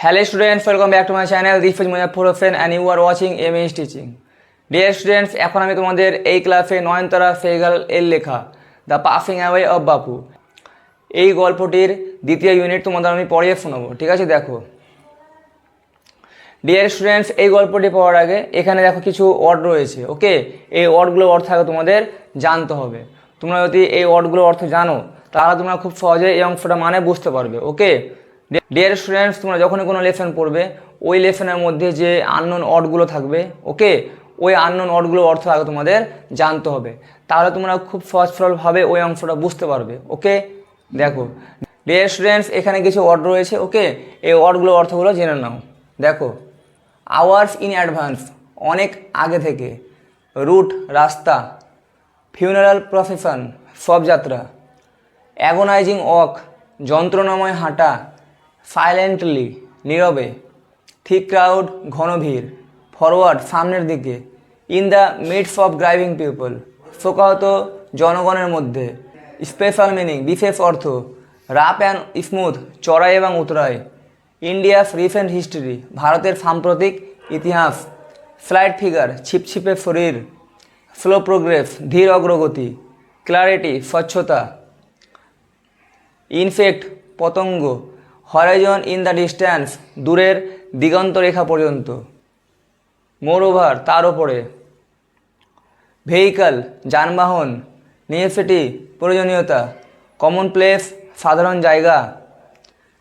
Hello students, welcome back to my channel. This is Muzaffar Hussain and you are watching MS Teaching. Dear students, এখন আমি তোমাদের এই ক্লাসে নয়নতারা ফেগাল এর লেখা দ্য পাসিং অ্যাওয়ে অফ বাপু এই গল্পটির দ্বিতীয় ইউনিট তোমাদের আমি পড়িয়ে শোনাবো ঠিক আছে? দেখো। ডিয়ার স্টুডেন্টস এই গল্পটি পড়ার আগে এখানে দেখো কিছু ওয়ার্ড রয়েছে ওকে এই ওয়ার্ডগুলোর অর্থ আগে তোমাদের জানতে হবে। তোমরা যদি এই ওয়ার্ডগুলোর অর্থ জানো তাহলে তোমরা খুব সহজে এই অংশটা মানে বুঝতে পারবে ওকে ডিয়ার স্টুডেন্টস তোমরা যখনই কোনো লেসন পড়বে, ওই লেসনের মধ্যে যে আননোন ওয়ার্ডগুলো থাকবে ওকে ওই আননোন ওয়ার্ডগুলোর অর্থ আগে তোমাদের জানতে হবে। তাহলে তোমরা খুব সহজ সরলভাবে ওই অংশটা বুঝতে পারবে ওকে দেখো ডিয়ার স্টুডেন্টস এখানে কিছু অর্ড রয়েছে ওকে এই ওয়ার্ডগুলোর অর্থগুলো জেনে নাও। দেখো আওয়ার্স ইন অ্যাডভান্স অনেক আগে থেকে। রুট রাস্তা ফিউনারাল প্রফেশন শবযাত্রা অ্যাগোনাইজিং ওয়াক যন্ত্রণাময় হাঁটা সাইলেন্টলি নীরবে থিক ক্রাউড ঘন ভিড় ফরওয়ার্ড সামনের দিকে in the midst of driving people শোকাহত জনগণের মধ্যে স্পেশাল মিনিং বিশেষ অর্থ রাপ অ্যান্ড স্মুথ চড়াই এবং উতরাই ইন্ডিয়াস রিসেন্ট হিস্ট্রি ভারতের সাম্প্রতিক ইতিহাস ফ্লাইট ফিগার ছিপছিপে শরীর স্লো প্রোগ্রেস ধীর অগ্রগতি ক্লারিটি স্বচ্ছতা ইনফেক্ট পতঙ্গ হরাইজন ইন দ্য ডিস্ট্যান্স দূরের দিগন্ত রেখা পর্যন্ত। মোর ওভার তার ওপরে ভেহিকাল যানবাহন নিয়েসিটি প্রয়োজনীয়তা কমন প্লেস সাধারণ জায়গা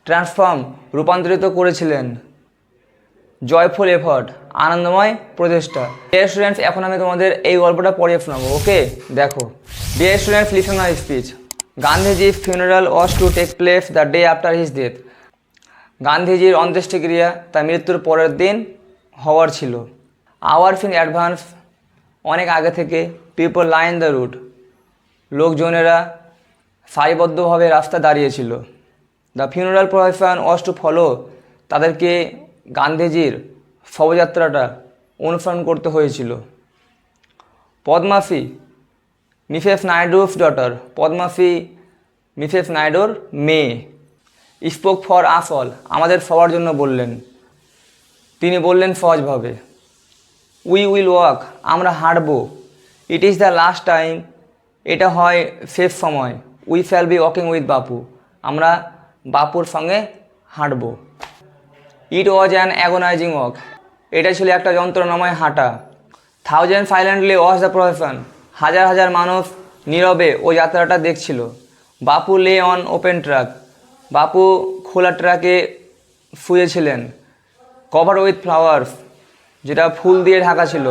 ট্রান্সফর্ম রূপান্তরিত করেছিলেন। জয়ফুল এফর্ট আনন্দময় প্রচেষ্টা। ডিয়ার স্টুডেন্টস এখন আমি তোমাদের এই গল্পটা পড়িয়ে শোনাবো, ওকে? দেখো। Dear students listen my speech Gandhiji funeral was to take place the day after his death গান্ধীজির অন্ত্যেষ্টিক্রিয়া তার মৃত্যুর পরের দিন হওয়ার ছিল। আওয়ার্স ইন অ্যাডভান্স, অনেক আগে থেকে পিপল লাইন দ্য রুট লোকজনেরা সারিবদ্ধভাবে রাস্তা দাঁড়িয়েছিল the funeral profession was to follow তাদেরকে গান্ধীজির শবযাত্রাটা অনুসরণ করতে হয়েছিল। Padmaja Mrs Naidu's daughter Padmaja Mrs নাইডুর মেয়ে। স্পোক ফর আস অল আমাদের সবার জন্য বললেন। তিনি বললেন, সহজভাবে। উই উইল ওয়াক, আমরা হাঁটবো। It is the last time, এটা হয় শেষ সময়। We shall be walking with Bapu, আমরা বাপুর সঙ্গে হাঁটব। It was an agonising walk, এটা ছিল একটা যন্ত্রণাময় হাঁটা। Thousand silently was the profession, হাজার হাজার মানুষ নীরবে ওই যাত্রাটা দেখছিল। বাপু লে অন ওপেন ট্রাক বাপু খোলা ট্রাকে শুয়েছিলেন কভার উইথ ফ্লাওয়ার্স, যেটা ফুল দিয়ে ঢাকা ছিল।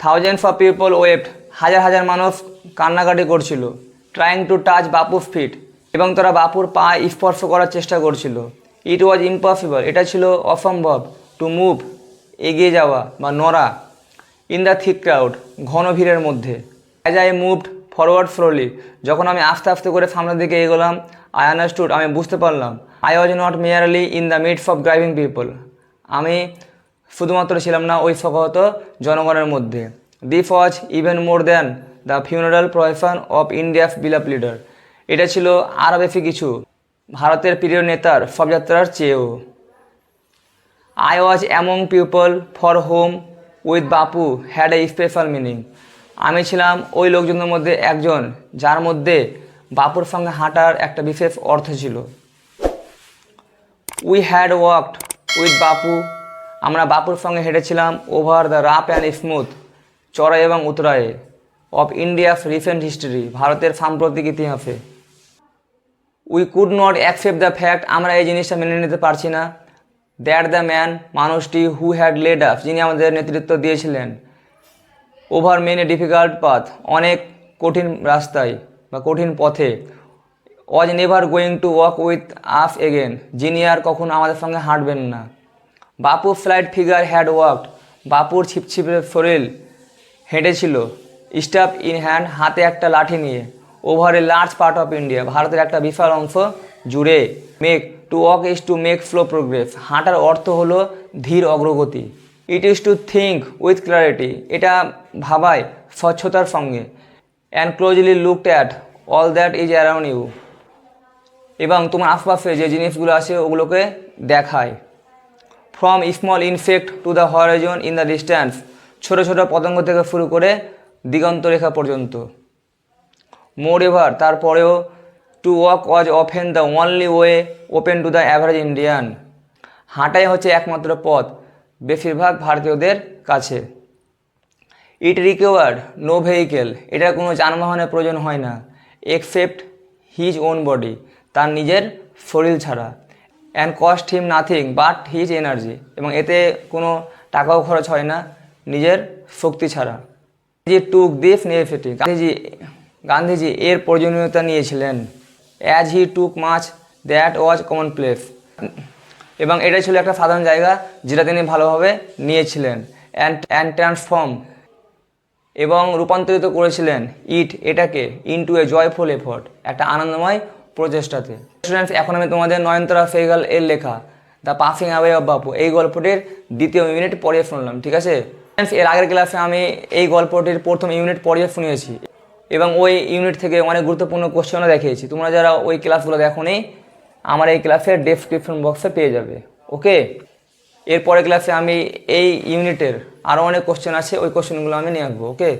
থাউজেন্ডস অফ পিপল ওয়েট হাজার হাজার মানুষ কান্নাকাটি করছিল। ট্রাইং টু টাচ বাপুর ফিট, এবং তারা বাপুর পা স্পর্শ করার চেষ্টা করছিল। ইট ওয়াজ ইম্পসিবল, এটা ছিল অসম্ভব। টু মুভ, এগিয়ে যাওয়া বা নড়া। ইন দ্য থিক ক্রাউড, ঘন ভিড়ের মধ্যে। As I moved forward slowly, যখন আমি আস্তে আস্তে করে সামনের দিকে এগোলাম আই আন্ডারস্টুড আমি বুঝতে পারলাম। I was not merely in the midst of driving people আমি শুধুমাত্র ছিলাম না, ওই সকত জনগণের মধ্যে। This was even more than the funeral profession of India's বিলাপ লিডার এটা ছিল আরও বেশি কিছু, ভারতের প্রিয় নেতার শবযাত্রার চেয়েও। I was among people for home with Bapu had a special meaning আমি ছিলাম ওই লোকজনের মধ্যে একজন, যার মধ্যে বাপুর সঙ্গে হাঁটার একটা বিশেষ অর্থ ছিল। We had walked with Bapu আমরা বাপুর সঙ্গে হেঁটেছিলাম over the rough and smooth চড়াই এবং উতরায়ে অফ ইন্ডিয়াস রিসেন্ট হিস্ট্রি ভারতের সাম্প্রতিক ইতিহাসে। We could not accept the fact আমরা এই জিনিসটা মেনে নিতে পারছি না। দ্যাট দ্য ম্যান মানুষটি হু হ্যাড লেড আপ যিনি আমাদের নেতৃত্ব দিয়েছিলেন ওভার মেনি ডিফিকাল্ট পাথ অনেক কঠিন রাস্তায়। বা কঠিন পথে was never going to walk with us again যিনি আর কখনো আমাদের সঙ্গে হাঁটবেন না। Bapu flight figure had walked বাপুর ছিপছিপে শরীর হেঁটেছিল। স্টাফ ইন হ্যান্ড হাতে একটা লাঠি নিয়ে। Over a large part of India ভারতের একটা বিশাল অংশ জুড়ে make to walk is to make slow progress হাঁটার অর্থ হলো ধীর অগ্রগতি। It is to think with clarity এটা ভাবায় স্বচ্ছতার সঙ্গে। And closely looked at all that is around you এবং তোমার আশপাশে যে জিনিসগুলো আছে, ওগুলোকে দেখায়। From small insect to the horizon in the distance ছোটো ছোটো পতঙ্গ থেকে শুরু করে দিগন্ত রেখা পর্যন্ত। মোর এভার তারপরেও to walk was often the only way open to the average Indian হাঁটাই হচ্ছে একমাত্র পথ, বেশিরভাগ ভারতীয়দের কাছে। ইট রিকোয়ার্ড নো ভেহিকেল এটার কোনো যানবাহনের প্রয়োজন হয় না এক্সেপ্ট হিজ ওন বডি তার নিজের শরীর ছাড়া। And cost him nothing but his energy এবং এতে কোনো টাকাও খরচ হয় না, নিজের শক্তি ছাড়া। যে টুক দিস নেফিটি গান্ধীজি গান্ধীজি এর প্রয়োজনীয়তা নিয়েছিলেন। As he took much that was commonplace এবং এটা ছিল একটা সাধারণ জায়গা, যেটা তিনি ভালোভাবে নিয়েছিলেন। অ্যান্ড অ্যান্ড ট্রান্সফর্ম এবং রূপান্তরিত করেছিলেন ইট এটাকে ইনটু এ জয়ফুল এফোর্ট একটা আনন্দময় প্রচেষ্টাতে। স্টুডেন্টস এখন আমি তোমাদের নয়নতরা ফেগাল এর লেখা দ্য পাসিং অ্যাওয়ে অফ বাপু এই গল্পটির দ্বিতীয় ইউনিট পড়িয়ে শুনলাম, ঠিক আছে? এর আগের ক্লাসে আমি এই গল্পটির প্রথম ইউনিট পড়িয়ে শুনিয়েছি, এবং ওই ইউনিট থেকে অনেক গুরুত্বপূর্ণ কোশ্চেনও দেখিয়েছি। তোমরা যারা ওই ক্লাসগুলো দেখোনি, আমার এই ক্লাসের ডেসক্রিপশন বক্সে পেয়ে যাবে ওকে এরপরে ক্লাসে আমি এই ইউনিটের আরও অনেক কোশ্চেন আছে ওই কোশ্চেনগুলো আমি নিয়ে আসব ওকে